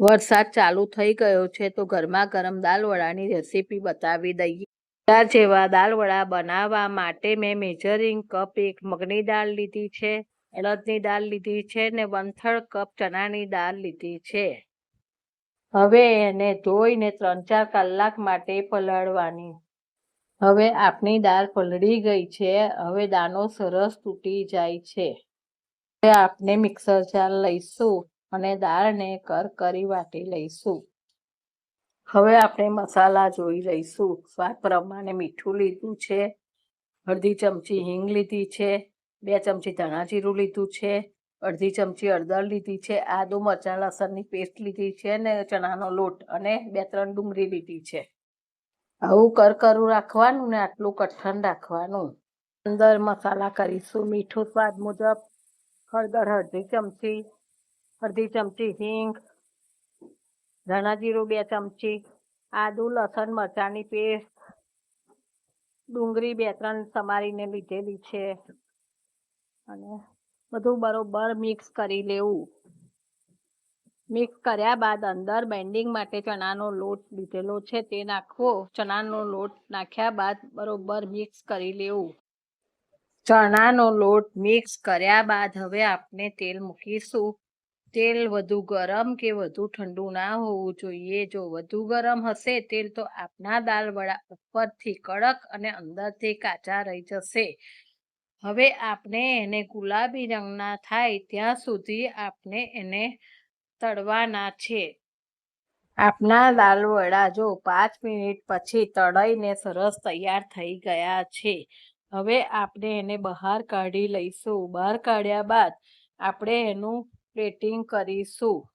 વરસાદ ચાલુ થઈ ગયો છે તો ગરમા ગરમ દાલવડાની રેસીપી બતાવી દઈએ. જેવા દાલવડા બનાવવા માટે મેં મેજરિંગ કપ એક મગની દાળ લીધી છે, અડદની દાળ લીધી છે ને વંથળ કપ ચણાની દાળ લીધી છે. હવે એને ધોઈને ત્રણ ચાર કલાક માટે પલાળવાની. હવે આપણી દાળ પલળી ગઈ છે, હવે દાનો સરસ તૂટી જાય છે. આપણે મિક્સર જાર લઈશું. અને દાળને કર કરી વાટી લઈશું. હવે આપણે મસાલા જોઈ લઈશું. સ્વાદ પ્રમાણે મીઠું લીધું છે. અડધી ચમચી હિંગ લીધી છે. બે ચમચી ધાણા જીરું લીધું છે. અડધી ચમચી હળદર લીધી છે. આદુ, મરચાં, લસણની પેસ્ટ લીધી છે ને ચણાનો લોટ અને બે ત્રણ ડુંગળી લીધી છે. આવું કરકરું રાખવાનું ને આટલું કઠણ રાખવાનું. અંદર મસાલા કરીશું. મીઠું સ્વાદ મુજબ હળદર અડધી ચમચી અડધી ચમચી હિંગ, ધાણા જીરું બે ચમચી, આદુ, લસણ, મરચાંની પેસ્ટ, ડુંગળી બે ત્રણ સમારીને લીધેલી છે. અને બધું બરોબર મિક્સ કરી લેવું. મિક્સ કર્યા બાદ અંદર બેન્ડિંગ માટે ચણાનો લોટ લીધેલો છે. તે નાખવો ચણાનો લોટ નાખ્યા બાદ બરોબર મિક્સ કરી લેવું. ચણાનો લોટ મિક્સ કર્યા બાદ હવે આપણે તેલ મૂકીશું. તેલ વધુ ગરમ કે વધુ ઠંડુ ના હોવું જોઈએ. જો વધુ ગરમ હશે, તેલ તો આપના દાલ વડા ઉપરથી કડક અને અંદરથી કાચા રહી જશે. હવે આપણે એને ગુલાબી રંગના થાય ત્યાં સુધી આપણે એને તળવાના છે. આપના દાલ વડા જો પાંચ મિનિટ પછી તળાઈને સરસ તૈયાર થઈ ગયા છે. હવે આપણે એને બહાર કાઢી લઈશું. બહાર કાઢ્યા બાદ આપણે એનું પ્લેટિંગ કરીશું.